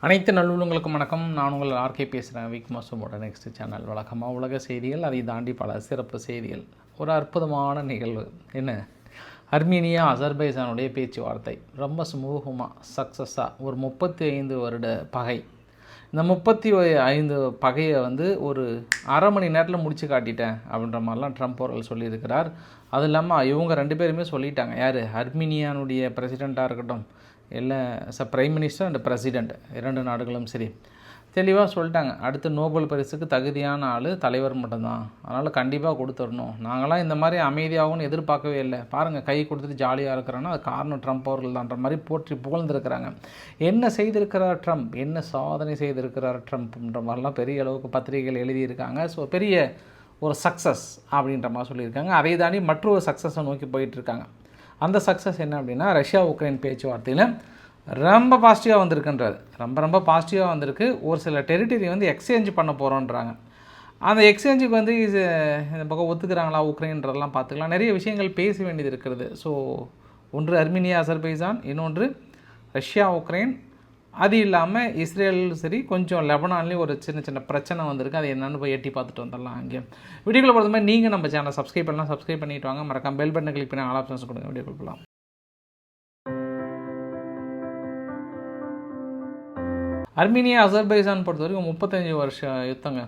அனைத்து நல்லுள்ளங்களுக்கும் வணக்கம். நான் உங்கள் ஆர்கே பேசுகிறேன் விக் மாசமோட நெக்ஸ்ட் சேனல் வழக்கமாக உலக செய்திகள் அதை தாண்டி பல சிறப்பு செய்திகள். ஒரு அற்புதமான நிகழ்வு. என்ன? அர்மீனியா அசர்பைசானுடைய பேச்சுவார்த்தை. ரொம்ப சுமூகமாக சக்ஸஸாக ஒரு முப்பத்தி ஐந்து வருட பகை. இந்த முப்பத்தி ஐந்து பகையை வந்து ஒரு அரை மணி நேரத்தில் முடிச்சு காட்டிட்டேன் அப்படின்ற மாதிரிலாம் ட்ரம்ப் அவர்கள் சொல்லியிருக்கிறார். அது இல்லாமல் இவங்க ரெண்டு பேருமே சொல்லிட்டாங்க. யார்? அர்மீனியானுடைய பிரசிடெண்ட்டாக இருக்கட்டும். இல்லை ச பிரைம் மினிஸ்டர் அண்ட் பிரசிடெண்ட் இரண்டு நாடுகளும் சரி. தெளிவாக சொல்லிட்டாங்க. அடுத்து நோபல் பரிசுக்கு தகுதியான ஆள் தலைவர் மட்டும்தான். அதனால் கண்டிப்பாக கொடுத்துடணும். நாங்களாம் இந்த மாதிரி அமைதியாகவும் எதிர்பார்க்கவே இல்லை. பாருங்கள் கை கொடுத்துட்டு ஜாலியாக இருக்கிறோன்னா அது காரணம் ட்ரம்ப் அவர்கள் தான்ற மாதிரி போற்றி புகழ்ந்துருக்கிறாங்க. என்ன செய்திருக்கிறார் ட்ரம்ப் என்ன சாதனை செய்திருக்கிறார் ட்ரம்ப்ன்ற மாதிரிலாம் பெரிய அளவுக்கு பத்திரிகைகள் எழுதியிருக்காங்க. ஸோ பெரிய ஒரு சக்ஸஸ் அப்படின்ற மாதிரி சொல்லியிருக்காங்க. அதை தாண்டி மற்றொரு சக்ஸஸை நோக்கி போயிட்டுருக்காங்க அந்த சக்ஸஸ் என்ன அப்படின்னா ரஷ்யா உக்ரைன் பேச்சுவார்த்தையில் ரொம்ப பாசிட்டிவாக வந்திருக்குன்றது ரொம்ப ரொம்ப பாசிட்டிவாக வந்திருக்கு. ஒரு சில டெரிட்டரி வந்து எக்ஸ்சேஞ்ச் பண்ண போகிறோன்றாங்க அந்த எக்ஸ்சேஞ்சுக்கு வந்து இது இந்த பக்கம் ஒத்துக்கிறாங்களா உக்ரைன்றதெல்லாம் பார்த்துக்கலாம். நிறைய விஷயங்கள் பேச வேண்டியது இருக்கிறது. ஸோ ஒன்று அர்மீனியா அசர்பைசான் இன்னொன்று ரஷ்யா உக்ரைன் அது இல்லாமல் இஸ்ரேலும் சரி கொஞ்சம் லெபனான்லேயும் ஒரு சின்ன சின்ன பிரச்சனை வந்திருக்கு. அது என்னென்னு போய் எட்டி பார்த்துட்டு வந்துடலாம் அங்கே வீடியோக்குள்ள பொறுத்த மாதிரி நீங்கள் நம்ம சேனல் சப்ஸ்கிரைப் பண்ணலாம். சப்ஸ்கிரைப் பண்ணிட்டு வாங்க. மறக்காம பெல் பட்டனை கிளிக் பண்ணி ஆல் ஆப்ஷன்ஸ் கொடுங்க. வீடியோ கொடுக்கலாம் அர்மீனியா அசர்பைசான் பொறுத்த வரைக்கும் முப்பத்தஞ்சு வருஷம் யுத்தங்க.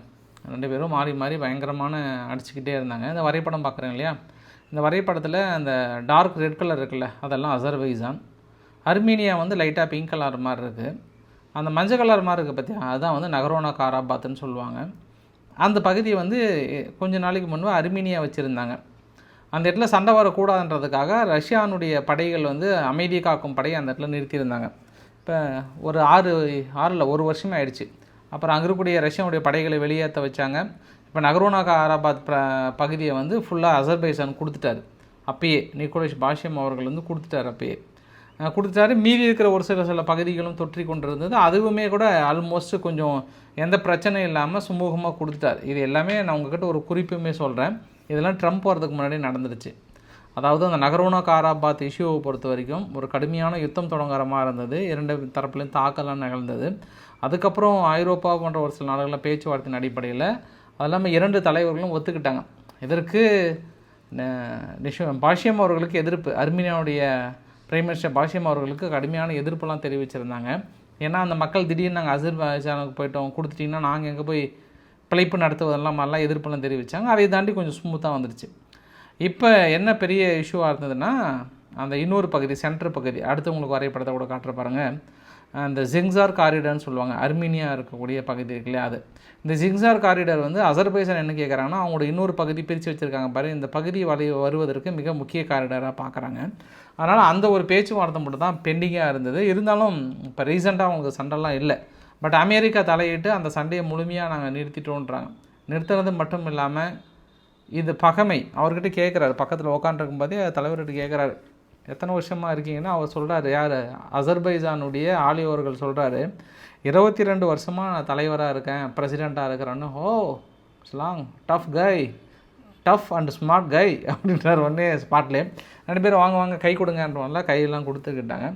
ரெண்டு பேரும் மாறி மாறி பயங்கரமான அடிச்சுக்கிட்டே இருந்தாங்க. இந்த வரைபடம் பார்க்குறேன் இல்லையா? இந்த வரைபடத்தில் அந்த டார்க் ரெட் கலர் இருக்குல்ல அதெல்லாம் அசர்பைசான் அர்மீனியா வந்து லைட்டாக பிங்க் கலர் மாதிரி இருக்குது அந்த மஞ்சள் கலர் மாதிரி இருக்குது பார்த்தியா அதுதான் வந்து நகரோனா காராபாத்துன்னு சொல்லுவாங்க. அந்த பகுதியை வந்து கொஞ்ச நாளைக்கு முன்பு அர்மீனியா வச்சுருந்தாங்க. அந்த இடத்துல சண்டை வரக்கூடாதுன்றதுக்காக ரஷ்யானுடைய படைகள் வந்து அமைதி காக்கும் படையை அந்த இடத்துல நிறுத்தியிருந்தாங்க. இப்போ ஒரு ஆறு ஆறில் ஒரு வருஷமே ஆயிடுச்சு. அப்புறம் அங்கே இருக்கக்கூடிய ரஷ்யாவுடைய படைகளை வெளியேற்ற வச்சாங்க. இப்போ நகரோனா ஆராபாத் ப பகுதியை வந்து ஃபுல்லாக அசர்பைசான் கொடுத்துட்டாரு. அப்பயே நிக்கோலேஷ் பாஷ்யம் அவர்கள் வந்து கொடுத்துட்டார் அப்பயே. கொடுத்துட்டாரு. மீதி இருக்கிற ஒரு சில சில பகுதிகளும் தொற்றி கொண்டு இருந்தது அதுவுமே கூட ஆல்மோஸ்ட் கொஞ்சம் எந்த பிரச்சனையும் இல்லாமல் சுமூகமாக கொடுத்துட்டார். இது எல்லாமே நான் உங்ககிட்ட ஒரு குறிப்புமே சொல்கிறேன் இதெல்லாம் ட்ரம்ப் வரதுக்கு முன்னாடி நடந்துருச்சு. அதாவது அந்த நகரோனா காராபாத் இஷ்யூவை பொறுத்த வரைக்கும் ஒரு கடுமையான யுத்தம் தொடங்குறமாக இருந்தது. இரண்டு தரப்புலையும் தாக்கலாம் நிகழ்ந்தது. அதுக்கப்புறம் ஐரோப்பா போன்ற ஒரு சில நாடுகளில் பேச்சுவார்த்தையின் அடிப்படையில் அது இல்லாமல் இரண்டு தலைவர்களும் ஒத்துக்கிட்டாங்க. இதற்கு நிஷம் பாஷ்யம் அவர்களுக்கு எதிர்ப்பு. அர்மீனியாவுடைய பிரைம் மினிஸ்டர் பாஷ்யம் அவர்களுக்கு கடுமையான எதிர்ப்பெல்லாம் தெரிவிச்சிருந்தாங்க. ஏன்னா அந்த மக்கள் திடீர்னு நாங்கள் அசர்பைஜானுக்கு போயிட்டோம் கொடுத்துட்டிங்கன்னா நாங்கள் எங்கே போய் பிழைப்பு நடத்துவதெல்லாம் மாதிரிலாம் எதிர்ப்பெல்லாம் தெரிவித்தாங்க அதை தாண்டி கொஞ்சம் ஸ்மூத்தாக வந்துருச்சு. இப்போ என்ன பெரிய இஷ்யூவாக இருந்ததுன்னா அந்த இன்னொரு பகுதி சென்டர் பகுதி அடுத்து உங்களுக்கு வரைபடத்தை கூட காட்டுற பாருங்கள் அந்த ஜிங்சார் காரிடர்னு சொல்லுவாங்க. அர்மீனியா இருக்கக்கூடிய பகுதி இருக்கு இல்லையா அது. இந்த ஜிங்சார் காரிடர் வந்து அசர்பைசான் என்ன கேட்குறாங்கன்னா அவங்களோட இன்னொரு பகுதி பிரித்து வச்சுருக்காங்க பாரு. இந்த பகுதி வலை வருவதற்கு மிக முக்கிய காரிடராக பார்க்குறாங்க அதனால் அந்த ஒரு பேச்சுவார்த்தை மட்டும் தான் பெண்டிங்காக இருந்தது. இருந்தாலும் இப்போ ரீசெண்டாக அவங்களுக்கு சண்டைலாம் இல்லை. பட் அமெரிக்கா தலையிட்டு அந்த சண்டையை முழுமையாக நாங்கள் நிறுத்திட்டோன்றாங்க. நிறுத்துறது மட்டும் இல்லாமல் இது பகமை. அவர்கிட்ட கேட்குறாரு பக்கத்தில் உட்காந்துருக்கும் போதே தலைவர்கிட்ட கேட்குறாரு எத்தனை வருஷமாக இருக்கீங்கன்னா அவர் சொல்கிறாரு யார்? அசர்பைஜானுடைய ஆலியோர்கள் சொல்கிறாரு இருபத்தி ரெண்டு வருஷமாக நான் தலைவராக இருக்கேன் பிரசிடெண்ட்டாக இருக்கிறேன்னு. ஓ slang tough guy tough and smart guy அப்படின்றார் ஒன்றே ஸ்பாட்லேயே ரெண்டு பேரும் வாங்க வாங்க கை கொடுங்கன்றவங்கள கையெல்லாம் கொடுத்துக்கிட்டாங்க.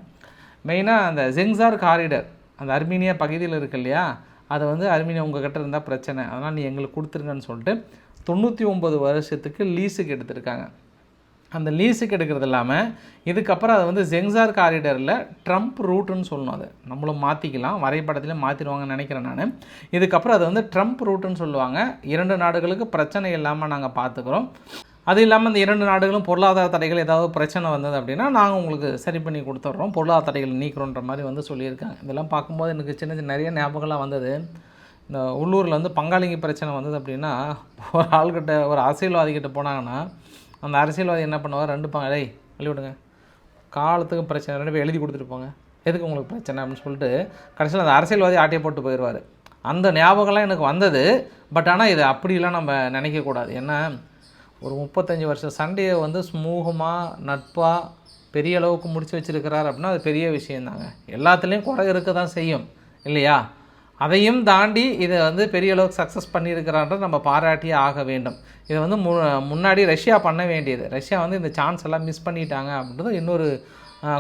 மெயினாக அந்த ஜெங்சார் காரிடர் அந்த அர்மீனியா பகுதியில் இருக்கு இல்லையா அதை வந்து அர்மீனியா உங்கள் கிட்ட இருந்தால் பிரச்சனை அதனால் நீ எங்களுக்கு கொடுத்துருங்கன்னு சொல்லிட்டு தொண்ணூற்றி ஒம்பது வருஷத்துக்கு லீஸுக்கு எடுத்திருக்காங்க. அந்த லீஸுக்கு எடுக்கிறது இல்லாமல் இதுக்கப்புறம் அதை வந்து ஜெங்சார் காரிடரில் ட்ரம்ப் ரூட்டுன்னு சொல்லணும் அது. நம்மளும் மாற்றிக்கலாம் வரைபடத்திலே மாற்றிடுவாங்கன்னு நினைக்கிறேன் நான். இதுக்கப்புறம் அது வந்து ட்ரம்ப் ரூட்டுன்னு சொல்லுவாங்க. இரண்டு நாடுகளுக்கு பிரச்சனை இல்லாமல் நாங்கள் பார்த்துக்குறோம் அது இல்லாமல் இந்த இரண்டு நாடுகளும் பொருளாதார தடைகள் ஏதாவது பிரச்சனை வந்தது அப்படின்னா நாங்கள் உங்களுக்கு சரி பண்ணி கொடுத்துட்றோம் பொருளாதார தடைகள் நீக்கிறோன்ற மாதிரி வந்து சொல்லியிருக்காங்க. இதெல்லாம் பார்க்கும்போது எனக்கு சின்ன சின்ன நிறைய ஞாபகம்லாம் வந்தது. இந்த உள்ளூரில் வந்து பங்காளிங்க பிரச்சனை வந்தது அப்படின்னா ஒரு ஆள்கிட்ட ஒரு அரசியல்வாதிக்கிட்ட போனாங்கன்னா அந்த அரசியல்வாதி என்ன பண்ணுவார்? ரெண்டு பாங்க டேய் வழி விடுங்க. காலத்துக்கு பிரச்சனை ரெண்டு பேர் எழுதி கொடுத்துட்டு போங்க. எதுக்கு உங்களுக்கு பிரச்சனை அப்படின்னு சொல்லிட்டு கடைசியில் அந்த அரசியல்வாதி ஆட்டையை போட்டு போயிடுவார். அந்த ஞாபகம்லாம் எனக்கு வந்தது. பட் ஆனால் இது அப்படிலாம் நம்ம நினைக்கக்கூடாது ஏன்னா ஒரு முப்பத்தஞ்சு வருஷம் சண்டையை வந்து சுமூகமாக நட்பாக பெரிய அளவுக்கு முடிச்சு வச்சுருக்கிறார் அப்படின்னா அது பெரிய விஷயந்தாங்க. எல்லாத்துலேயும் குறை இருக்க தான் செய்யும். இல்லையா? அதையும் தாண்டி இதை வந்து பெரிய அளவுக்கு சக்ஸஸ் பண்ணியிருக்கிறான்ற நம்ம பாராட்டியே ஆக வேண்டும். இதை வந்து மு முன்னாடி ரஷ்யா பண்ண வேண்டியது. ரஷ்யா வந்து இந்த சான்ஸ் எல்லாம் மிஸ் பண்ணிட்டாங்க அப்படின்றது இன்னொரு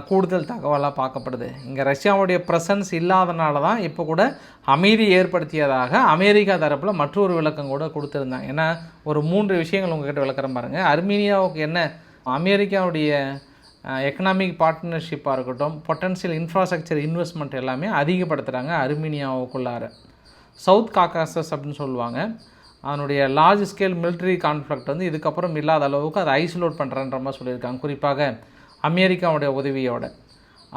கூடுதல் தகவலாக பார்க்கப்படுது. இங்கே ரஷ்யாவுடைய ப்ரெசன்ஸ் இல்லாதனால தான் இப்போ கூட அமைதி ஏற்படுத்தியதாக அமெரிக்கா தரப்பில் மற்றொரு விளக்கம் கூட கொடுத்துருந்தாங்க. ஏன்னா ஒரு மூன்று விஷயங்கள் உங்ககிட்ட விளக்குற பாருங்கள் அர்மீனியாவுக்கு என்ன? அமெரிக்காவுடைய எக்கனாமிக் பார்ட்னர்ஷிப்பாக இருக்கட்டும் பொட்டன்ஷியல் இன்ஃப்ராஸ்ட்ரக்சர் இன்வெஸ்ட்மெண்ட் எல்லாமே அதிகப்படுத்துகிறாங்க அருமீனியாவுக்குள்ளார. சவுத் காக்காசஸ் அப்படின்னு சொல்லுவாங்க. அதனுடைய லார்ஜ் ஸ்கேல் மிலிட்ரி கான்ஃப்ளிக்ட் வந்து இதுக்கப்புறம் இல்லாத அளவுக்கு அதை ஐசோலேட் பண்ணுறன்ற மாதிரி சொல்லியிருக்காங்க. குறிப்பாக அமெரிக்காவுடைய உதவியோட.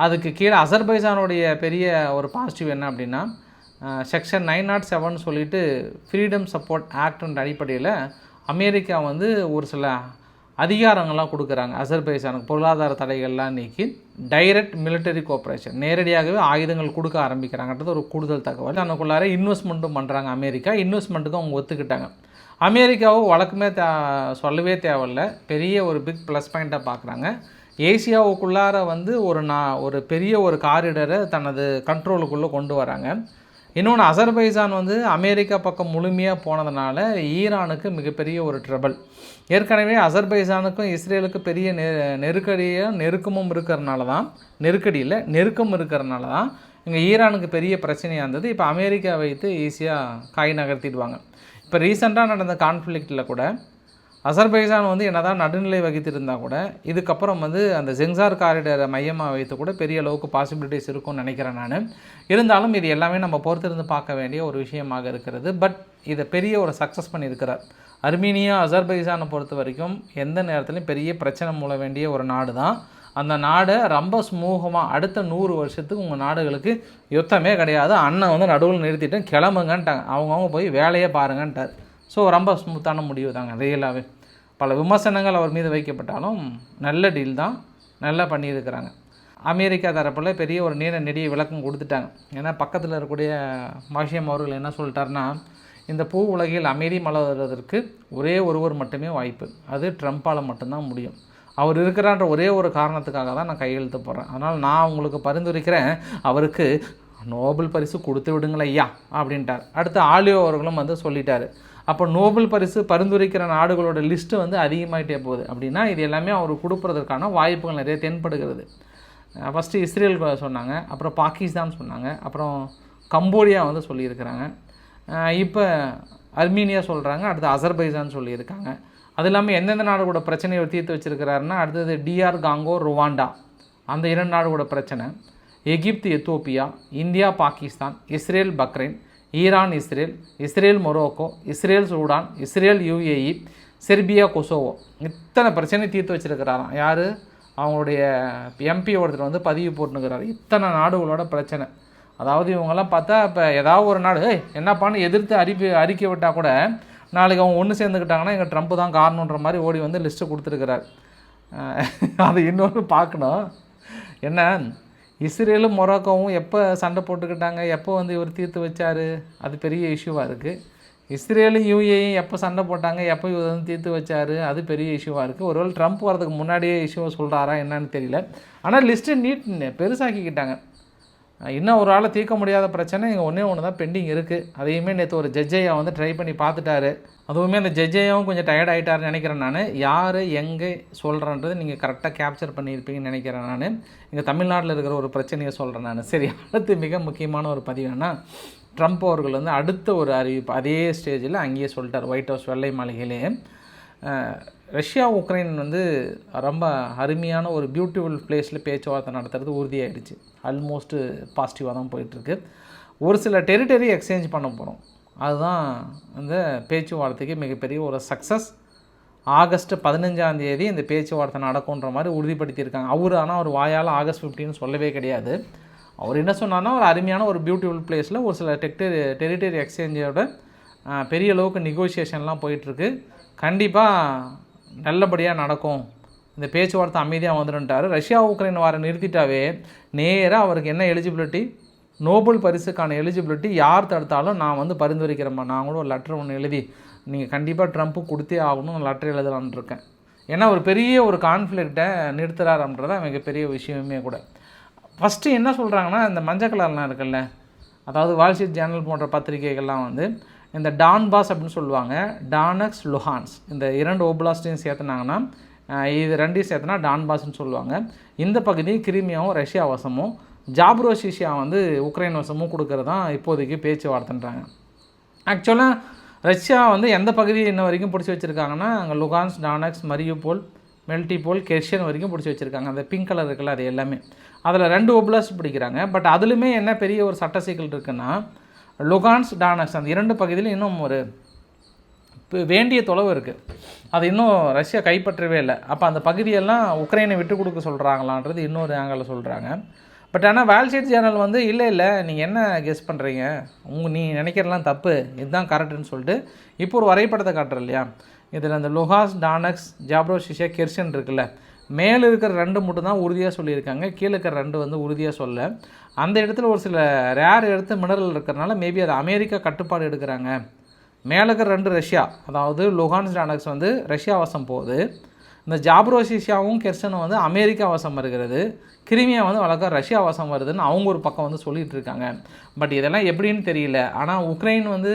அதுக்கு கீழே அசர்பைசானுடைய பெரிய ஒரு பாசிட்டிவ் என்ன அப்படின்னா செக்ஷன் நைன் நாட் செவன் சொல்லிட்டு ஃப்ரீடம் சப்போர்ட் ஆக்ட்ன்ற அடிப்படையில் அமெரிக்கா வந்து ஒரு சில அதிகாரங்கள்லாம் கொடுக்குறாங்க. அசர்பைசானுக்கு பொருளாதார தடைகள்லாம் நீக்கி டைரக்ட் மிலிட்டரி கோஆப்ரேஷன் நேரடியாகவே ஆயுதங்கள் கொடுக்க ஆரம்பிக்கிறாங்கன்றது ஒரு கூடுதல் தகவல். தனக்குள்ளார இன்வெஸ்ட்மெண்ட்டும் பண்ணுறாங்க அமெரிக்கா. இன்வெஸ்ட்மெண்ட்டுக்கும் அவங்க ஒத்துக்கிட்டாங்க. அமெரிக்காவும் வழக்கமே தே சொல்லவே தேவையில்ல. பெரிய ஒரு பிக் ப்ளஸ் பாயிண்ட்டாக பார்க்குறாங்க ஏசியாவுக்குள்ளார வந்து ஒரு நான் ஒரு பெரிய ஒரு காரிடரை தனது கண்ட்ரோலுக்குள்ளே கொண்டு வராங்க. இன்னொன்று அசர்பைசான் வந்து அமெரிக்கா பக்கம் முழுமையாக போனதுனால ஈரானுக்கு மிகப்பெரிய ஒரு ட்ரபிள் ஏற்கனவே அசர்பைசானுக்கும் இஸ்ரேலுக்கும் பெரிய நெ நெருக்கடியும் நெருக்கமும் இருக்கிறனால தான் நெருக்கடியில் நெருக்கம் இருக்கிறனால தான் இங்கே ஈரானுக்கு பெரிய பிரச்சனையாக இருந்தது. இப்போ அமெரிக்கா வைத்து ஈஸியாக காய் நகர்த்திடுவாங்க. இப்போ ரீசெண்டாக நடந்த கான்ஃப்ளிக்டில் கூட அசர்பைசான் வந்து என்னதான் நடுநிலை வகித்திருந்தால் கூட இதுக்கப்புறம் வந்து அந்த ஜெங்சார் காரிடரை மையமாக வைத்து கூட பெரிய அளவுக்கு பாசிபிலிட்டிஸ் இருக்கும்னு நினைக்கிறேன் நான். இருந்தாலும் இது எல்லாமே நம்ம பொறுத்திருந்து பார்க்க வேண்டிய ஒரு விஷயமாக இருக்கிறது. பட் இதை பெரிய ஒரு சக்ஸஸ் பண்ணியிருக்கிறார். அர்மீனியா அசர்பைசானை பொறுத்த வரைக்கும் எந்த நேரத்துலையும் பெரிய பிரச்சனை மூல வேண்டிய ஒரு நாடு தான் அந்த நாடை ரொம்ப சுமூகமாக அடுத்த நூறு வருஷத்துக்கு உங்கள் நாடுகளுக்கு யுத்தமே கிடையாது. அண்ணன் வந்து நடுவில் நிறுத்திட்டு கிளம்புங்கன்ட்டாங்க. அவங்கவுங்க போய் வேலையே பாருங்கன்ட்டார். ஸோ ரொம்ப ஸ்மூத்தான முடிவு தாங்க ரியலாகவே பல விமர்சனங்கள் அவர் மீது வைக்கப்பட்டாலும் நல்ல டீல் தான். நல்லா பண்ணியிருக்கிறாங்க. அமெரிக்கா தரப்பில் பெரிய ஒரு நீண்ட நெடிய விளக்கம் கொடுத்துட்டாங்க. ஏன்னா பக்கத்தில் இருக்கக்கூடிய மாஷியம் அவர்கள் என்ன சொல்லிட்டாருன்னா இந்த பூ உலகில் அமைதி மலர்வதற்கு ஒரே ஒருவர் மட்டுமே வாய்ப்பு. அது ட்ரம்ப்பால் மட்டும்தான் முடியும். அவர் இருக்கிறான்ற ஒரே ஒரு காரணத்துக்காக தான் நான் கையெழுத்து போடுறேன். அதனால் நான் உங்களுக்கு பரிந்துரைக்கிறேன் அவருக்கு நோபல் பரிசு கொடுத்து விடுங்கள் ஐயா அப்படின்ட்டார். அடுத்து ஆலியோ அவர்களும் வந்து சொல்லிட்டார். அப்போ நோபல் பரிசு பரிந்துரைக்கிற நாடுகளோட லிஸ்ட்டு வந்து அதிகமாகிட்டே போகுது. அப்படின்னா இது எல்லாமே அவர் கொடுப்பதற்கான வாய்ப்புகள் நிறைய தென்படுகிறது. ஃபஸ்ட்டு இஸ்ரேல் சொன்னாங்க அப்புறம் பாகிஸ்தான் சொன்னாங்க அப்புறம் கம்போடியா வந்து சொல்லியிருக்கிறாங்க. இப்போ அர்மீனியா சொல்கிறாங்க அடுத்து அசர்பைசான் சொல்லியிருக்காங்க. அது இல்லாமல் எந்தெந்த நாடு கூட பிரச்சனையை தீர்த்து வச்சுருக்கிறாருன்னா அடுத்தது டிஆர் காங்கோ ருவாண்டா. அந்த இரண்டு நாடு கூட பிரச்சனை. Egypt Ethiopia India Pakistan Israel Bahrain Iran Israel Israel Morocco Israel Sudan Israel UAE Serbia Kosovo. இத்தனை பிரச்சனை தீர்த்து வச்சுருக்கிறாராம். யார்? அவங்களுடைய எம்பி ஒருத்தர் வந்து பதிவு போட்டுனுக்கிறார் இத்தனை நாடுகளோட பிரச்சனை. அதாவது இவங்கெல்லாம் பார்த்தா இப்போ ஏதாவது ஒரு நாள் என்னப்பான்னு எதிர்த்து அறிக்கை அறிக்கை விட்டால் கூட நாளைக்கு அவங்க ஒன்று சேர்ந்துக்கிட்டாங்கன்னா எங்கள் ட்ரம்ப் தான் காரணன்ற மாதிரி ஓடி வந்து லிஸ்ட்டு கொடுத்துருக்கிறார். அது இன்னொன்று பார்க்கணும். என்ன? இஸ்ரேலும் மொராக்கோவும் எப்போ சண்டை போட்டுக்கிட்டாங்க? எப்போ வந்து இவர் தீர்த்து வச்சார்? அது பெரிய இஷ்யூவாக இருக்குது இஸ்ரேலும் யூஏயும் எப்போ சண்டை போட்டாங்க? எப்போ இவர் வந்து தீர்த்து வச்சாரு? அது பெரிய இஷ்யூவாக இருக்குது ஒருவேளை ட்ரம்ப் வரதுக்கு முன்னாடியே இஷ்யூவை சொல்கிறாரா என்னன்னு தெரியல. ஆனால் லிஸ்ட்டு நீட் பெருசாக்கிக்கிட்டாங்க. இன்னும் ஒரு ஆளை தீர்க்க முடியாத பிரச்சனை இங்கே ஒன்றே ஒன்று தான் பெண்டிங் இருக்குது அதையுமே நேற்று ஒரு ஜட்ஜையா வந்து ட்ரை பண்ணி பார்த்துட்டாரு. அதுவுமே அந்த ஜட்ஜையாவும் கொஞ்சம் டயர்ட் ஆகிட்டாருன்னு நினைக்கிறேன் நான். யார் எங்கே சொல்கிறன்றது நீங்கள் கரெக்டாக கேப்சர் பண்ணியிருப்பீங்கன்னு நினைக்கிறேன் நான். இங்கே தமிழ்நாட்டில் இருக்கிற ஒரு பிரச்சனையை சொல்கிறேன் நான். சரி அடுத்து மிக முக்கியமான ஒரு பதிவுன்னா ட்ரம்ப் அவர்கள் வந்து அடுத்த ஒரு அறிவிப்பு அதே ஸ்டேஜில் அங்கேயே சொல்லிட்டார் ஒயிட் ஹவுஸ் வெள்ளை மாளிகையிலே. ரஷ்யா உக்ரைன் வந்து ரொம்ப அருமையான ஒரு பியூட்டிஃபுல் பிளேஸில் பேச்சுவார்த்தை நடத்துறது உறுதியாயிடுச்சு. ஆல்மோஸ்ட்டு பாசிட்டிவாக தான் போயிட்டுருக்கு. ஒரு சில டெரிட்டரி எக்ஸ்சேஞ்ச் பண்ண போகிறோம் அதுதான் இந்த பேச்சுவார்த்தைக்கு மிகப்பெரிய ஒரு சக்ஸஸ் ஆகஸ்ட் பதினஞ்சாம் தேதி இந்த பேச்சுவார்த்தை நடக்கும்ன்ற மாதிரி உறுதிப்படுத்தியிருக்காங்க. அவர் ஆனால் அவர் வாயால் ஆகஸ்ட் 15 சொல்லவே கிடையாது. அவர் என்ன சொன்னார்னா ஒரு அருமையான ஒரு பியூட்டிஃபுல் பிளேஸில் ஒரு சில டெக்டரி டெரிட்டரி எக்ஸ்சேஞ்சோட பெரிய அளவுக்கு நெகோசியேஷன்லாம் போயிட்டுருக்கு. கண்டிப்பாக நல்லபடியாக நடக்கும். இந்த பேச்சுவார்த்தை அமைதியாக வந்துடுன்ட்டார் ரஷ்யா உக்ரைன் வார நிறுத்திட்டாவே நேராக அவருக்கு என்ன எலிஜிபிலிட்டி நோபல் பரிசுக்கான எலிஜிபிலிட்டி யார் தடுத்தாலும் நான் வந்து பரிந்துரைக்கிறேம்மா. நான் கூட ஒரு லெட்டர் ஒன்று எழுதி நீங்கள் கண்டிப்பாக ட்ரம்ப்பு கொடுத்தே ஆகணும் லெட்டர் எழுதலாம்னு இருக்கேன். ஏன்னா ஒரு பெரிய ஒரு கான்ஃப்ளிக்டை நிறுத்துறாருன்றத மிகப்பெரிய விஷயமே கூட. ஃபஸ்ட்டு என்ன சொல்கிறாங்கன்னா இந்த மஞ்சள் கலர்லாம் இருக்குல்ல அதாவது வால்ஸ்ட்ரீட் ஜேர்னல் போன்ற பத்திரிகைகள்லாம் வந்து இந்த டான்பாஸ் அப்படின்னு சொல்லுவாங்க டானக்ஸ் லுஹான்ஸ். இந்த இரண்டு ஓப்லாஸ்டையும் சேர்த்துனாங்கன்னா இது ரெண்டையும் சேர்த்துனா டான்பாஸ்ன்னு சொல்லுவாங்க. இந்த பகுதி கிரிமியாவும் ரஷ்யா வசமும் ஜாப்ரோசிஷியா வந்து உக்ரைன் வசமும் கொடுக்கறது தான் இப்போதைக்கு பேச்சுவார்த்தைன்றாங்க. ஆக்சுவலாக ரஷ்யா வந்து எந்த பகுதியை இன்ன வரைக்கும் பிடிச்சி வச்சுருக்காங்கன்னா அங்கே லுகான்ஸ் டானக்ஸ் மரியுபோல் மெல்டிபோல் கெர்ஷியன் வரைக்கும் பிடிச்சி வச்சுருக்காங்க. அந்த பிங்க் கலர் இருக்குல்ல அது எல்லாமே. அதில் ரெண்டு ஒப்லாஸ் பிடிக்கிறாங்க. பட் அதுலேயுமே என்ன பெரிய ஒரு சட்ட சிக்கல் இருக்குன்னா லுகான்ஸ் டானக்ஸ் அந்த இரண்டு பகுதியிலும் இன்னும் ஒரு இப்போ வேண்டிய தொலைவு இருக்குது அது இன்னும் ரஷ்யா கைப்பற்றவே இல்லை. அப்போ அந்த பகுதியெல்லாம் உக்ரைனை விட்டு கொடுக்க சொல்கிறாங்களான்றது இன்னொரு ஆங்கிளில் சொல்கிறாங்க பட் ஆனால் வால்ஸ்ட்ரீட் ஜேர்னல் வந்து இல்லை இல்லை நீங்கள் என்ன கெஸ் பண்ணுறீங்க உங்கள் நீ நினைக்கிறலாம் தப்பு. இதுதான் கரெக்டுன்னு சொல்லிட்டு இப்போ ஒரு வரைபடத்தை காட்டுற இல்லையா? இதில் அந்த லுஹாஸ் டானக்ஸ் ஜாப்ரோ ஜாப்ரோஷிஷியா கெர்ஷன் இருக்குல்ல. மேலே இருக்கிற ரெண்டு மட்டும் தான் உறுதியாக சொல்லியிருக்காங்க. கீழே இருக்கிற ரெண்டு வந்து உறுதியாக சொல்ல. அந்த இடத்துல ஒரு சில ரேர் எடுத்து மினரல் இருக்கிறனால மேபி அது அமெரிக்கா கட்டுப்பாடு எடுக்கிறாங்க. மேலே இருக்கிற ரெண்டு ரஷ்யா அதாவது லுகான்ஸ் டானக்ஸ் வந்து ரஷ்யா வசம் போகுது. இந்த ஜாப்ரோசிஷியாவும் கெர்சனும் வந்து அமெரிக்கா வசம் இருக்கிறது கிரிமியா வந்து வழக்கம் ரஷ்யா வசம் வருதுன்னு அவங்க ஒரு பக்கம் வந்து சொல்லிகிட்டு இருக்காங்க. பட் இதெல்லாம் எப்படின்னு தெரியல. ஆனால் உக்ரைன் வந்து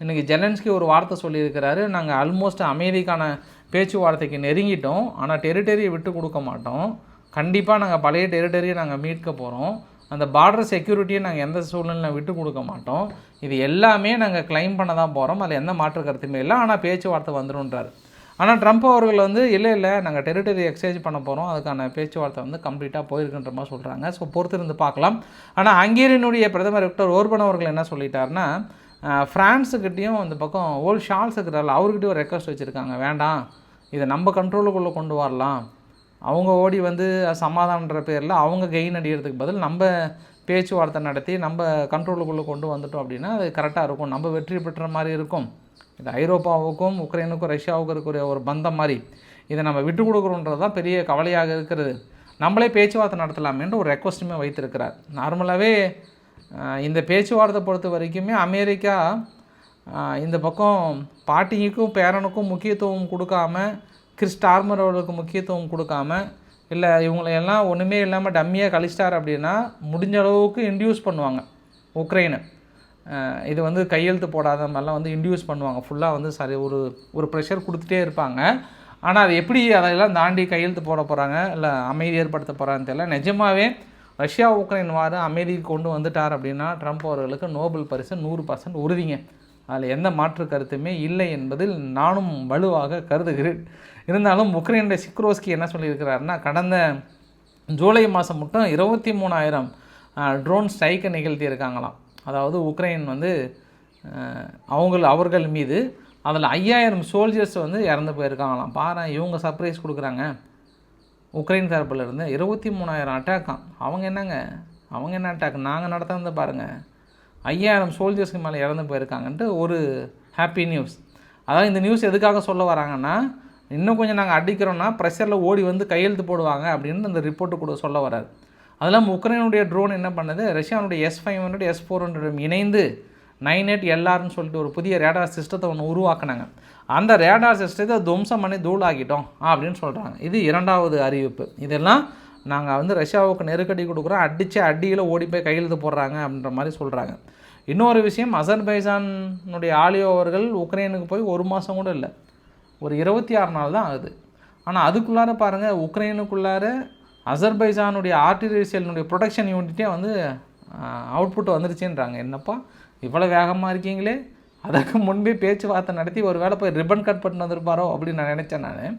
இன்றைக்கி ஜெலன்ஸ்கி ஒரு வார்த்தை சொல்லியிருக்கிறாரு. நாங்கள் ஆல்மோஸ்ட் அமெரிக்கான பேச்சுவார்த்தைக்கு நெருங்கிட்டோம். ஆனால் டெரிட்டரியை விட்டு கொடுக்க மாட்டோம். கண்டிப்பாக நாங்கள் பழைய டெரிட்டரியை நாங்கள் மீட்க போகிறோம் அந்த பார்டர் செக்யூரிட்டியை நாங்கள் எந்த சூழ்நிலையில் விட்டு கொடுக்க மாட்டோம். இது எல்லாமே நாங்கள் கிளைம் பண்ண தான் போகிறோம் அதில் எந்த மாற்று கருத்துமே இல்லை. ஆனால் பேச்சுவார்த்தை வந்துடும்ன்றார் ஆனால் ட்ரம்ப் அவர்கள் வந்து இல்லை இல்லை நாங்கள் டெரிட்டரி எக்ஸ்சேஞ்ச் பண்ண போகிறோம் அதுக்கான பேச்சுவார்த்தை வந்து கம்ப்ளீட்டாக போயிருக்குன்ற மாதிரி சொல்கிறாங்க ஸோ பொறுத்திருந்து பார்க்கலாம். ஆனால் ஹங்கேரியனுடைய பிரதமர் விக்டர் ஓர்பன் அவர்கள் என்ன சொல்லிட்டாருன்னா ஃப்ரான்ஸுக்கிட்டேயும் அந்த பக்கம் ஓல் ஷால்ஸ் இருக்கிறாள் அவர்கிட்டயும் ஒரு ரெக்வஸ்ட் வச்சுருக்காங்க. வேண்டாம். இதை நம்ம கண்ட்ரோலுக்குள்ளே கொண்டு வரலாம். அவங்க ஓடி வந்து சமாதானன்ற பேரில் அவங்க கெயின் அடிக்கிறதுக்கு பதில் நம்ம பேச்சுவார்த்தை நடத்தி நம்ம கண்ட்ரோலுக்குள்ளே கொண்டு வந்துட்டோம் அப்படின்னா அது கரெக்டாக இருக்கும். நம்ம வெற்றி பெற்ற மாதிரி இருக்கும். இது ஐரோப்பாவுக்கும் உக்ரைனுக்கும் ரஷ்யாவுக்கும் இருக்கிற ஒரு பந்தம் மாதிரி. இதை நம்ம விட்டு கொடுக்குறோன்றது தான் பெரிய கவலையாக இருக்கிறது. நம்மளே பேச்சுவார்த்தை நடத்தலாமேன்ற ஒரு ரெக்வஸ்ட்டுமே வைத்திருக்கிறார். நார்மலாகவே இந்த பேச்சுவார்த்தை பொறுத்த வரைக்குமே அமெரிக்கா இந்த பக்கம் பாட்டிக்கும் பேரனுக்கும் முக்கியத்துவம் கொடுக்காம கிறிஸ் முக்கியத்துவம் கொடுக்காம இல்லை இவங்களையெல்லாம் ஒன்றுமே இல்லாமல் டம்மியாக கழிச்சிட்டார் அப்படின்னா முடிஞ்ச அளவுக்கு இன்டியூஸ் பண்ணுவாங்க உக்ரைனை இது வந்து கையெழுத்து போடாத மாதிரிலாம் வந்து இன்டியூஸ் பண்ணுவாங்க. ஃபுல்லாக வந்து சரி ஒரு ஒரு ப்ரெஷர் கொடுத்துட்டே இருப்பாங்க. ஆனால் அது எப்படி அதையெல்லாம் தாண்டி கையெழுத்து போட போகிறாங்க இல்லை அமைதி ஏற்படுத்த போகிறான்னு தெரியல. நிஜமாவே ரஷ்யா உக்ரைன் வார் அமைதிக்கு கொண்டு வந்துட்டார் அப்படின்னா ட்ரம்ப் அவர்களுக்கு நோபல் பரிசு நூறு பர்சன்ட் உறுதிங்க. அதில் எந்த மாற்று கருத்துமே இல்லை என்பதில் நானும் வலுவாக கருதுகிறேன். இருந்தாலும் உக்ரைனுடைய சிக்ரோஸ்கி என்ன சொல்லியிருக்கிறாருன்னா கடந்த ஜூலை மாதம் மட்டும் இருபத்தி மூணாயிரம் ட்ரோன் ஸ்ட்ரைக்கை நிகழ்த்தியிருக்காங்களாம். அதாவது உக்ரைன் வந்து அவங்கள அவங்கள் அவர்கள் மீது அதில் ஐயாயிரம் சோல்ஜர்ஸ் வந்து இறந்து போயிருக்காங்களாம். பாரு இவங்க சர்ப்ரைஸ் கொடுக்குறாங்க. உக்ரைன் தரப்பில் இருந்து இருபத்தி மூணாயிரம் அட்டாக்காம் அவங்க என்னங்க? அவங்க என்ன அட்டாக் நாங்கள் நடத்துனது பாருங்கள் ஐயாயிரம் சோல்ஜர்ஸ்க்கு மேலே இறந்து போயிருக்காங்கன்ட்டு ஒரு ஹாப்பி நியூஸ் அதாவது இந்த நியூஸ் எதுக்காக சொல்ல வராங்கன்னா இன்னும் கொஞ்சம் நாங்கள் அடிக்கிறோன்னா ப்ரெஷரில் ஓடி வந்து கையெழுத்து போடுவாங்க அப்படின்னு இந்த ரிப்போர்ட்டு கூட சொல்ல வராது அதெல்லாம் உக்ரைனுடைய ட்ரோன் என்ன பண்ணுது? ரஷ்யானுடைய S five hundred S four hundred இணைந்து நைன் எயிட் எல்ஆர்னு சொல்லிட்டு ஒரு புதிய ரேடார் சிஸ்டத்தை ஒன்று உருவாக்குனாங்க. அந்த ரேடார் சிஸ்டத்தை துவம்சம் பண்ணி தூளாக்கிட்டோம் அப்படின்னு சொல்கிறாங்க இது இரண்டாவது அறிவிப்பு. இதெல்லாம் நாங்கள் வந்து ரஷ்யாவுக்கு நெருக்கடி கொடுக்குறோம். அடித்து அடியில் ஓடி போய் கையெழுத்து போடுறாங்க அப்படின்ற மாதிரி சொல்கிறாங்க இன்னொரு விஷயம் அசர்பைசானுடைய ஆலியோ அவர்கள் உக்ரைனுக்கு போய் ஒரு மாதம் கூட இல்லை. ஒரு இருபத்தி ஆறு நாள் தான் ஆகுது. ஆனால் அதுக்குள்ளார பாருங்கள் உக்ரைனுக்குள்ளார அசர்பைசானுடைய ஆர்டிஃபிஷியலினுடைய ப்ரொடக்ஷன் யூனிட்டே வந்து அவுட்புட் வந்துருச்சுன்றாங்க. என்னப்பா இவ்வளோ வேகமாக இருக்கீங்களே? அதற்கு முன்பே பேச்சுவார்த்தை நடத்தி ஒரு வேளை போய் ரிப்பன் கட் பண்ணி வந்திருப்பாரோ அப்படின்னு நான் நினச்சேன் நான்.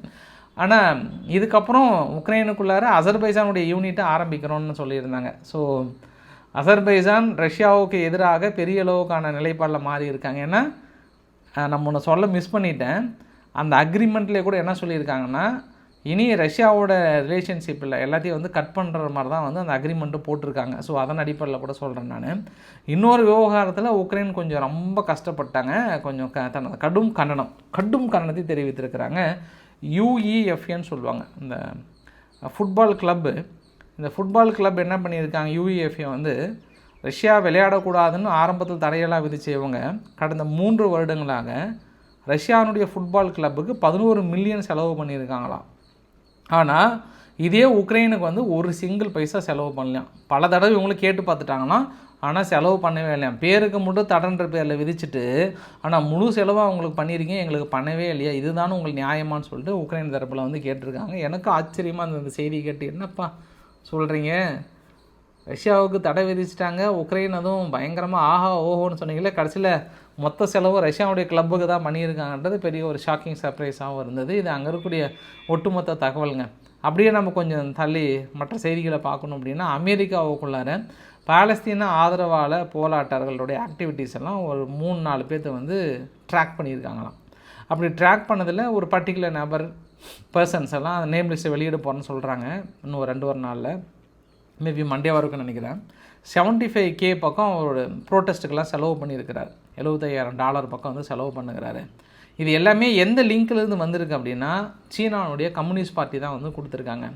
ஆனால் இதுக்கப்புறம் உக்ரைனுக்குள்ளார அசர்பைசானுடைய யூனிட்டை ஆரம்பிக்கிறோம்னு சொல்லியிருந்தாங்க. ஸோ அசர்பைசான் ரஷ்யாவுக்கு எதிராக பெரிய அளவுக்கான நிலைப்பாடில் மாறி இருக்காங்க. ஏன்னா நம்ம ஒன்று சொல்ல மிஸ் பண்ணிட்டேன். அந்த அக்ரிமெண்ட்லேயே கூட என்ன சொல்லியிருக்காங்கன்னா இனி ரஷ்யாவோட ரிலேஷன்ஷிப்பில் எல்லாத்தையும் வந்து கட் பண்ணுற மாதிரி தான் வந்து அந்த அக்ரிமெண்ட்டு போட்டிருக்காங்க. ஸோ அதன் அடிப்படையில் கூட சொல்கிறேன் நான். இன்னொரு விவகாரத்தில் உக்ரைன் கொஞ்சம் ரொம்ப கஷ்டப்பட்டாங்க. கொஞ்சம் க தனது கடும் கண்டனம் கடும் கண்டனத்தை தெரிவித்திருக்கிறாங்க. யூஇஎஃப்ஏன்னு சொல்லுவாங்க. இந்த ஃபுட்பால் கிளப்பு இந்த ஃபுட்பால் கிளப் என்ன பண்ணியிருக்காங்க? யூஇஎஃப்ஏ வந்து ரஷ்யா விளையாடக்கூடாதுன்னு ஆரம்பத்தில் தடையெல்லாம் விதிச்ச இவங்க கடந்த மூன்று வருடங்களாக ரஷ்யானுடைய ஃபுட்பால் கிளப்புக்கு பதினோரு மில்லியன் செலவு பண்ணியிருக்காங்களாம். ஆனால் இதே உக்ரைனுக்கு வந்து ஒரு சிங்கிள் பைசா செலவு பண்ணலாம். பல தடவை இவங்களும் கேட்டு பார்த்துட்டாங்கன்னா ஆனால் செலவு பண்ணவே இல்லையா? பேருக்கு மட்டும் தடன்ற பேரில் விதிச்சுட்டு. ஆனால் முழு செலவாக அவங்களுக்கு பண்ணியிருக்கீங்க எங்களுக்கு பண்ணவே இல்லையா? இதுதானே உங்களுக்கு நியாயமான்னு சொல்லிட்டு உக்ரைன் தரப்பில் வந்து கேட்டிருக்காங்க. எனக்கு ஆச்சரியமாக அந்த இந்த செய்தி கேட்டு. என்னப்பா சொல்கிறீங்க ரஷ்யாவுக்கு தடை விதிச்சிட்டாங்க உக்ரைன் அதுவும் பயங்கரமாக ஆஹா ஓஹோன்னு சொன்னீங்களே கடைசியில் மொத்த செலவு ரஷ்யாவுடைய கிளப்புக்கு தான் பண்ணியிருக்காங்கன்றது பெரிய ஒரு ஷாக்கிங் சர்ப்ரைஸாகவும் இருந்தது. இது அங்கே இருக்கக்கூடிய ஒட்டுமொத்த தகவலுங்க. அப்படியே நம்ம கொஞ்சம் தள்ளி மற்ற செய்திகளை பார்க்கணும் அப்படின்னா அமெரிக்காவுக்குள்ளார பாலஸ்தீன ஆதரவால போராட்டர்களுடைய ஆக்டிவிட்டீஸ் எல்லாம் ஒரு மூணு நாலு பேர்த்த வந்து ட்ராக் பண்ணியிருக்காங்களாம். அப்படி ட்ராக் பண்ணதில் ஒரு பர்டிகுலர் நபர் பர்சன்ஸ் எல்லாம் அந்த நேம் லிஸ்ட்டை வெளியிட போகிறேன்னு சொல்கிறாங்க இன்னும் ஒரு ரெண்டு ஒரு நாளில். மேபி மண்டே வரைக்கும் நினைக்கிறேன். செவன்ட்டி ஃபைவ் கே பக்கம் ஒரு ப்ரோட்டஸ்ட்டுக்கெல்லாம் செலவு பண்ணியிருக்கிறார். எழுபத்தையாயிரம் டாலர் பக்கம் வந்து செலவு பண்ணுகிறாரு. இது எல்லாமே எந்த லிங்க்லேருந்து வந்திருக்கு அப்படின்னா சீனாவுடைய கம்யூனிஸ்ட் பார்ட்டி தான் வந்து கொடுத்துருக்காங்க.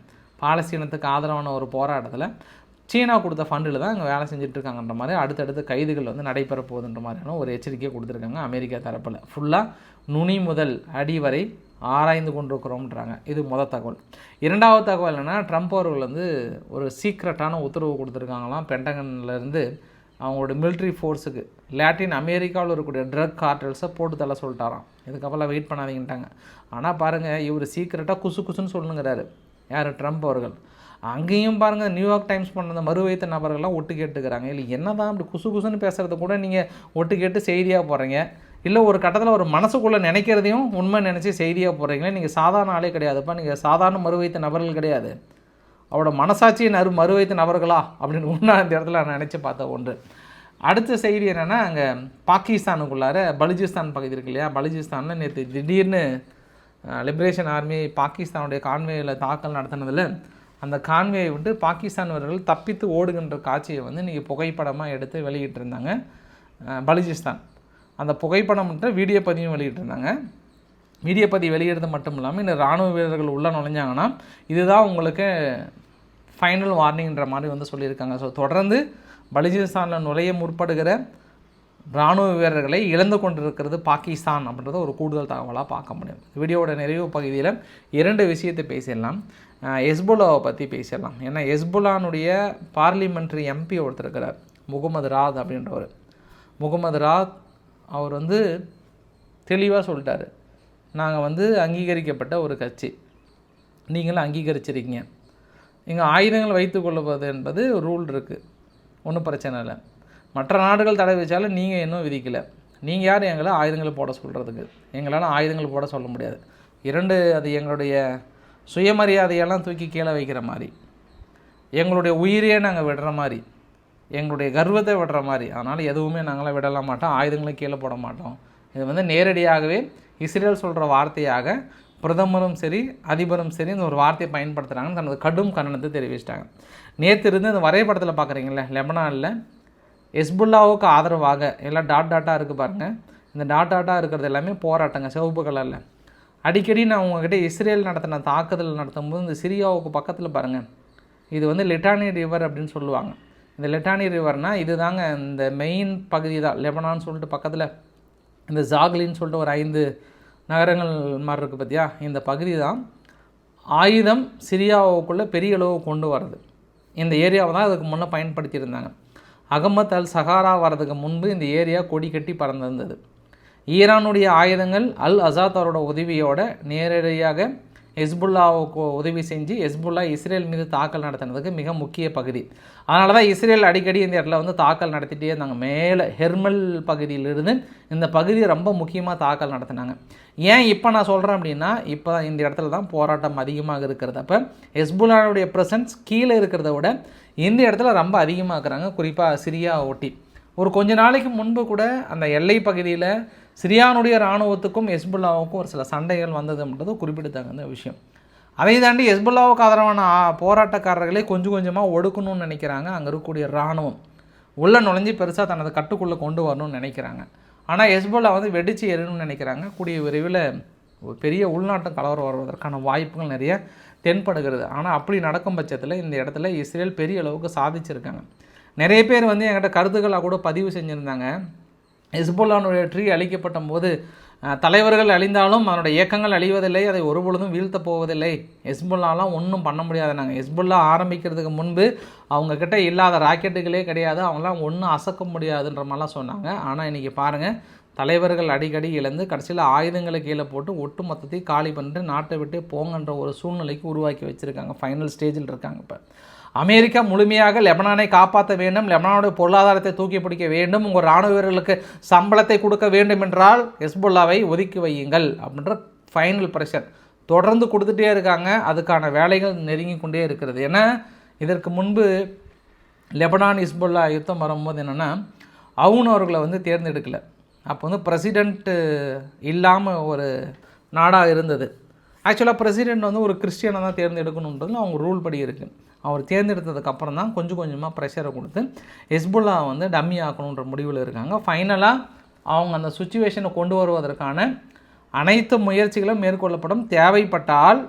பாலஸ்தீனத்துக்கு ஆதரவான ஒரு போராட்டத்தில் சீனா கொடுத்த ஃபண்டில் தான் அங்கே வேலை செஞ்சுட்டு இருக்காங்கன்ற மாதிரி அடுத்தடுத்த கைதுகள் வந்து நடைபெற போகுதுன்ற மாதிரியான ஒரு எச்சரிக்கையை கொடுத்துருக்காங்க அமெரிக்கா தரப்பில். ஃபுல்லாக நுனி முதல் அடி வரை ஆராய்ந்து கொண்டிருக்கிறோம்ன்றாங்க. இது முதல் தகவல். இரண்டாவது தகவல் என்னென்னா ட்ரம்ப் அவர்கள் வந்து ஒரு சீக்ரெட்டான உத்தரவு கொடுத்துருக்காங்களாம். பென்டகன்லேருந்து அவங்களோட மிலிட்ரி ஃபோர்ஸுக்கு லாட்டின் அமெரிக்காவில் இருக்கக்கூடிய ட்ரக் கார்டல்ஸை போட்டு தள்ள சொல்லிட்டாராம். இதுக்கப்புறம் வெயிட் பண்ணாதீங்கன்ட்டாங்க. ஆனால் பாருங்கள் இவர் சீக்கிரட்டாக குசு குசுன்னு சொல்லுங்கிறாரு. யார்? ட்ரம்ப் அவர்கள். அங்கேயும் பாருங்கள் நியூயார்க் டைம்ஸ் பண்ண மறு வைத்த நபர்கள்லாம் ஒட்டு கேட்டுக்கிறாங்க. இல்லை என்ன தான் அப்படி குசு குசுன்னு பேசுகிறத கூட நீங்கள் ஒட்டு கேட்டு செய்தியாக போகிறீங்க இல்லை ஒரு கட்டத்தில் ஒரு மனசுக்குள்ளே நினைக்கிறதையும் உண்மை நினச்சி செய்தியாக போடுறீங்களே நீங்கள் சாதாரண ஆளே கிடையாதுப்பா நீங்கள் சாதாரண மறு வைத்த நபர்கள் கிடையாது. அவரோட மனசாட்சியை நறு மறு வைத்த நபர்களா? அப்படின்னு உண்மை அந்த இடத்துல நான் நினச்சி பார்த்த ஒன்று. அடுத்த செய்தி என்னென்னா அங்கே பாகிஸ்தானுக்குள்ளார பலுஜிஸ்தான் பகுதி இருக்கு இல்லையா? பலுஜிஸ்தானில் நேற்று திடீர்னு லிபரேஷன் ஆர்மி பாகிஸ்தானுடைய கான்வேயில் தாக்கல் நடத்தினதில் அந்த கான்வேயை விட்டு பாகிஸ்தான் வீரர்கள் தப்பித்து ஓடுகின்ற காட்சியை வந்து இன்றைக்கி புகைப்படமாக எடுத்து வெளியிட்டிருந்தாங்க. பலுஜிஸ்தான். அந்த புகைப்படம் மட்டும் வீடியோ பதிவும் வெளியிட்டிருந்தாங்க. வீடியோ பதிவு வெளியிடுறது மட்டும் இல்லாமல் இந்த இராணுவ வீரர்கள் உள்ளே நுழைஞ்சாங்கன்னா இதுதான் உங்களுக்கு ஃபைனல் வார்னிங்கிற மாதிரி வந்து சொல்லியிருக்காங்க. ஸோ தொடர்ந்து பலுஜிஸ்தானில் நுழைய முற்படுகிற இராணுவ வீரர்களை இழந்து கொண்டிருக்கிறது பாகிஸ்தான் அப்படின்றத ஒரு கூடுதல் தகவலாக பார்க்க முடியும். வீடியோவோட நிறைவு பகுதியில் இரண்டு விஷயத்தை பேசிடலாம். எஸ்புலாவை பற்றி பேசிடலாம். ஏன்னா எஸ்புலானுடைய பார்லிமெண்ட்ரி எம்பி ஒருத்தர் இருக்கிறார். முகமது ராத் அப்படின்றவர். முகமது ராத் அவர் வந்து தெளிவாக சொல்லிட்டார். நாங்கள் வந்து அங்கீகரிக்கப்பட்ட ஒரு கட்சி. நீங்களும் அங்கீகரிச்சிருக்கீங்க. இங்கே ஆயுதங்கள் வைத்து கொள்ளுவது என்பது ரூல் இருக்குது ஒன்றும் பிரச்சனை இல்லை. மற்ற நாடுகள் தடை வச்சாலும் நீங்கள் இன்னும் விதிக்கலை. நீங்கள் யார்? எங்களை ஆயுதங்கள் போட சொல்கிறதுக்கு எங்களால் ஆயுதங்கள் போட சொல்ல முடியாது. இரண்டு அது எங்களுடைய சுயமரியாதையெல்லாம் தூக்கி கீழே வைக்கிற மாதிரி. எங்களுடைய உயிரையே நாங்கள் விடுற மாதிரி. எங்களுடைய கர்வத்தை விடுற மாதிரி. அதனால் எதுவுமே நாங்களாம் விடல மாட்டோம். ஆயுதங்களை கீழே போட மாட்டோம். இது வந்து நேரடியாகவே இஸ்ரேல் சொல்கிற வார்த்தையாக பிரதமரும் சரி அதிபரும் சரி இந்த ஒரு வார்த்தையை பயன்படுத்துகிறாங்கன்னு தனது கடும் கண்டனத்தை தெரிவிச்சிட்டாங்க. நேற்று இருந்து இந்த வரைபடத்தில் பார்க்குறீங்களே லெபனானில் எஸ்புல்லாவுக்கு ஆதரவாக எல்லாம் டாட் டாட்டாக இருக்குது பாருங்கள் இந்த டாட் டாட்டாக இருக்கிறது எல்லாமே போராட்டங்க சிவப்பு கலரில். அடிக்கடி நான் உங்ககிட்ட இஸ்ரேல் நடத்தின தாக்குதல் நடத்தும்போது இந்த சிரியாவுக்கு பக்கத்தில் பாருங்கள் இது வந்து லிட்டானி ரிவர் அப்படின்னு சொல்லுவாங்க. இந்த லிட்டானி ரிவர்னால் இது தாங்க இந்த மெயின் பகுதி தான். லெபனான்னு சொல்லிட்டு பக்கத்தில் இந்த ஜாக்லின்னு சொல்லிட்டு ஒரு ஐந்து நகரங்கள் மாதிரி இருக்குது பார்த்தியா இந்த பகுதி தான் ஆயுதம் சிரியாவுக்குள்ளே பெரிய அளவு கொண்டு வர்றது. இந்த ஏரியாவை தான் அதுக்கு முன்னே பயன்படுத்தியிருந்தாங்க. அகமத் அல் சஹாரா வர்றதுக்கு முன்பு இந்த ஏரியா கொடி கட்டி பறந்திருந்தது. ஈரானுடைய ஆயுதங்கள் அல் அசாத் அவரோட உதவியோட நேரடியாக ஹெஸ்புல்லாவுக்கு உதவி செஞ்சு ஹெஸ்புல்லா இஸ்ரேல் மீது தாக்கல் நடத்தினதுக்கு மிக முக்கிய பகுதி. அதனால தான் இஸ்ரேல் அடிக்கடி இந்த இடத்துல வந்து தாக்கல் நடத்திட்டே இருந்தாங்க. மேலே ஹெர்மல் பகுதியிலிருந்து இந்த பகுதி ரொம்ப முக்கியமாக தாக்கல் நடத்தினாங்க. ஏன் இப்போ நான் சொல்கிறேன் அப்படின்னா இப்போ இந்த இடத்துல தான் போராட்டம் அதிகமாக இருக்கிறது. அப்போ ஹெஸ்புல்லாவுடைய ப்ரெசன்ஸ் கீழே இருக்கிறத விட இந்த இடத்துல ரொம்ப அதிகமாக இருக்கிறாங்க. குறிப்பாக சிரியா ஒட்டி. ஒரு கொஞ்ச நாளைக்கு முன்பு கூட அந்த எல்லை பகுதியில் சிரியானுடைய இராணுவத்துக்கும் ஹெஸ்புல்லாவுக்கும் ஒரு சில சண்டைகள் வந்ததுன்றது குறிப்பிடத்தகுந்த விஷயம். அதை தாண்டி ஹெஸ்புல்லாவுக்கு ஆதரவான போராட்டக்காரர்களே கொஞ்சம் கொஞ்சமாக ஒடுக்கணும்னு நினைக்கிறாங்க. அங்கே இருக்கக்கூடிய இராணுவம். உள்ளே நுழைஞ்சு பெருசாக தனது கட்டுக்குள்ளே கொண்டு வரணும்னு நினைக்கிறாங்க. ஆனால் ஹெஸ்புல்லா வந்து வெடித்து எறணும்னு நினைக்கிறாங்க. கூடிய விரைவில் ஒரு பெரிய உள்நாட்டு கலவரம் வருவதற்கான வாய்ப்புகள் நிறைய தென்படுகிறது. ஆனால் அப்படி நடக்கும் பட்சத்தில் இந்த இடத்துல இஸ்ரேல் பெரிய அளவுக்கு சாதிச்சிருக்காங்க. நிறைய பேர் வந்து என்கிட்ட கருத்துக்களாக கூட பதிவு செஞ்சுருந்தாங்க. ஹெஸ்புல்லானுடைய ட்ரீ அழிக்கப்பட்ட போது தலைவர்கள் அழிந்தாலும் அதனுடைய இயக்கங்கள் அழிவதில்லை அதை ஒருபொழுதும் வீழ்த்த போவதில்லை. ஹெஸ்புல்லாலாம் ஒன்றும் பண்ண முடியாது. நாங்கள் ஹெஸ்புல்லா ஆரம்பிக்கிறதுக்கு முன்பு அவங்கக்கிட்ட இல்லாத ராக்கெட்டுகளே கிடையாது. அவங்களாம் ஒன்றும் அசக்க முடியாதுன்ற மாதிரிலாம் சொன்னாங்க. ஆனால் இன்றைக்கி பாருங்கள் தலைவர்கள் அடிக்கடி இழந்து கடைசியில் ஆயுதங்களை கீழே போட்டு ஒட்டு மொத்தத்தையும் காலி பண்ணிட்டு நாட்டை விட்டு போங்கன்ற ஒரு சூழ்நிலைக்கு உருவாக்கி வச்சுருக்காங்க. ஃபைனல் ஸ்டேஜில் இருக்காங்க இப்போ. அமெரிக்கா முழுமையாக லெபனானை காப்பாற்ற வேண்டும் லெபனானுடைய பொருளாதாரத்தை தூக்கி பிடிக்க வேண்டும் உங்கள் இராணுவ வீரர்களுக்கு சம்பளத்தை கொடுக்க வேண்டும் என்றால் ஹெஸ்புல்லாவை ஒதுக்கி வையுங்கள் அப்படின்ற ஃபைனல் ப்ரெஷர் தொடர்ந்து கொடுத்துட்டே இருக்காங்க. அதுக்கான வேலைகள் நெருங்கி கொண்டே இருக்கிறது. ஏன்னா இதற்கு முன்பு லெபனான் ஹிஸ்புல்லா யுத்தம் வரும்போது என்னென்னா அவுன் அவர்களை வந்து தேர்ந்தெடுக்கலை. அப்போ வந்து பிரசிடெண்ட்டு இல்லாமல் ஒரு நாடாக இருந்தது. ஆக்சுவலாக பிரசிடெண்ட் வந்து ஒரு கிறிஸ்டியனை தான் தேர்ந்தெடுக்கணுன்றதுல அவங்க ரூல் படி இருக்குது அவர் தேர்ந்தெடுத்ததுக்கப்புறம் தான் கொஞ்சம் கொஞ்சமாக ப்ரெஷரை கொடுத்து ஹெஸ்புல்லா வந்து டம்மி ஆக்கணுன்ற முடிவில் இருக்காங்க. ஃபைனலாக அவங்க அந்த சுச்சுவேஷனை கொண்டு வருவதற்கான அனைத்து முயற்சிகளும் மேற்கொள்ளப்படும். தேவைப்பட்டால்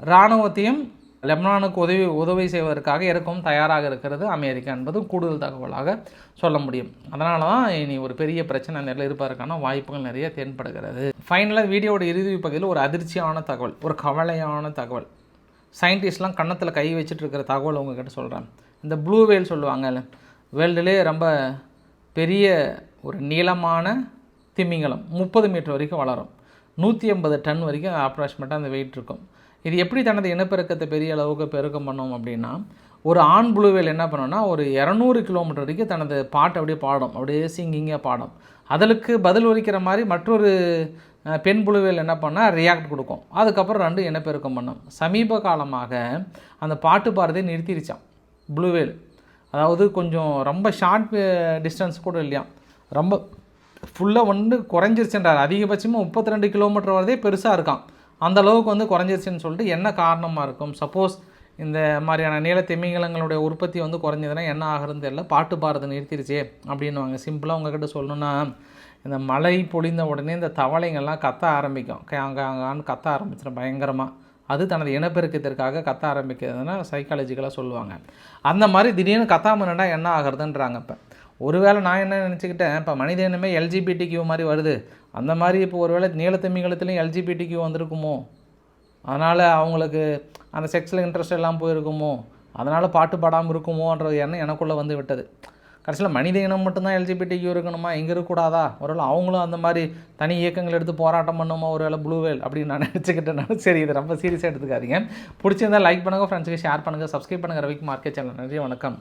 இராணுவத்தையும் லெபனானுக்கு உதவி உதவி செய்வதற்காக இருக்கவும் தயாராக இருக்கிறது. அமெரிக்கா என்பதும் கூடுதல் தகவலாக சொல்ல முடியும். அதனால தான் இனி ஒரு பெரிய பிரச்சனை நிறைய இருப்பதற்கான வாய்ப்புகள் நிறைய தென்படுகிறது. ஃபைனலாக வீடியோட இறுதி பகுதியில் ஒரு அதிர்ச்சியான தகவல் ஒரு கவலையான தகவல். சயின்டிஸ்ட்லாம் கன்னத்தில் கை வச்சுட்டு இருக்கிற தகவல் உங்ககிட்ட சொல்கிறேன் இந்த ப்ளூ வேல் சொல்லுவாங்கல்ல வேர்ல்டுலே ரொம்ப பெரிய ஒரு நீளமான திமிங்கலம். முப்பது மீட்டர் வரைக்கும் வளரும். நூற்றி ஐம்பது டன் வரைக்கும் அப்ராக்சிமேட்டாக அந்த வெயிட் இருக்கும். இது எப்படி தனது இனப்பெருக்கத்தை பெரிய அளவுக்கு பெருக்கம் பண்ணும் அப்படின்னா ஒரு ஆண் புழுவேல் என்ன பண்ணுன்னா ஒரு இரநூறு கிலோமீட்டர் வரைக்கும் தனது பாட்டை அப்படியே பாடும். அப்படியே சிங்கிங்காக பாடும். அதற்கு பதில் ஒலிக்கிற மாதிரி மற்றொரு பெண் புழுவேல் என்ன பண்ணால் ரியாக்ட் கொடுக்கும். அதுக்கப்புறம் ரெண்டு இனப்பெருக்கம் பண்ணும். சமீப காலமாக அந்த பாட்டு பாடுறதை நிறுத்திருச்சான் ப்ளூவேல் அதாவது கொஞ்சம் ரொம்ப ஷார்ட் டிஸ்டன்ஸ் கூட இல்லையா. ரொம்ப ஃபுல்லாக வந்து குறைஞ்சிருச்சுன்றார். அதிகபட்சமாக முப்பத்தி ரெண்டு கிலோமீட்டர் வரதே பெருசாக இருக்கான் அந்த அளவுக்கு வந்து குறைஞ்சிருச்சுன்னு சொல்லிட்டு என்ன காரணமாக இருக்கும்? சப்போஸ் இந்த மாதிரியான நீல திமிங்கலங்களுடைய உற்பத்தி வந்து குறைஞ்சதுன்னா என்ன ஆகுறதுன்னு தெரியல. பாட்டு பாடுறது நிறுத்திடுச்சே அப்படின்னுவாங்க. சிம்பிளாக உங்ககிட்ட சொல்லணும்னா இந்த மழை பொழிந்த உடனே இந்த தவளைங்கள்லாம் கத்த ஆரம்பிக்கும். காங்காங்கான்னு கத்த ஆரம்பிச்சிடும் பயங்கரமாக அது தனது இனப்பெருக்கத்திற்காக கத்த ஆரம்பிக்கிறதுனா சைக்காலஜிக்கலாக சொல்லுவாங்க. அந்த மாதிரி திடீர்னு கத்தாம என்ன ஆகுறதுன்றாங்க இப்போ? ஒருவேளை நான் என்ன நினச்சிக்கிட்டேன் இப்போ மனித இனமே எல்ஜிபிடி கியூ மாதிரி வருது. அந்த மாதிரி இப்போ ஒருவேளை நீலத்திமிங்கலத்துலேயும் எல்ஜிபிடி கியூ வந்திருக்குமோ? அதனால் அவங்களுக்கு அந்த செக்ஸில் இன்ட்ரெஸ்ட் எல்லாம் போயிருக்குமோ? அதனால் பாட்டு பாடாமல் இருக்குமோன்ற எண்ணம் எனக்குள்ளே வந்து விட்டது. கடைசியில் மனித இனம் மட்டும்தான் எல்ஜிபிடி கியூ இருக்கணுமா? இங்கே இருக்கக்கூடாதா? ஒருவேளை அவங்களும் அந்த மாதிரி தனி இயக்கங்கள் எடுத்து போராட்டம் பண்ணுமா? ஒருவேளை ப்ளூவேல் அப்படின்னு நான் நினச்சிக்கிட்டேனால சரி இது ரொம்ப சீரியஸாக எடுத்துக்காதீங்க. பிடிச்சிருந்தால் லைக் பண்ணுங்கள் ஃப்ரெண்ட்ஸுக்கு ஷேர் பண்ணுங்கள் சப்ஸ்கிரைப் பண்ணுங்கள் ரவிக்கு மார்க்கெட் சேனல் நன்றி வணக்கம்.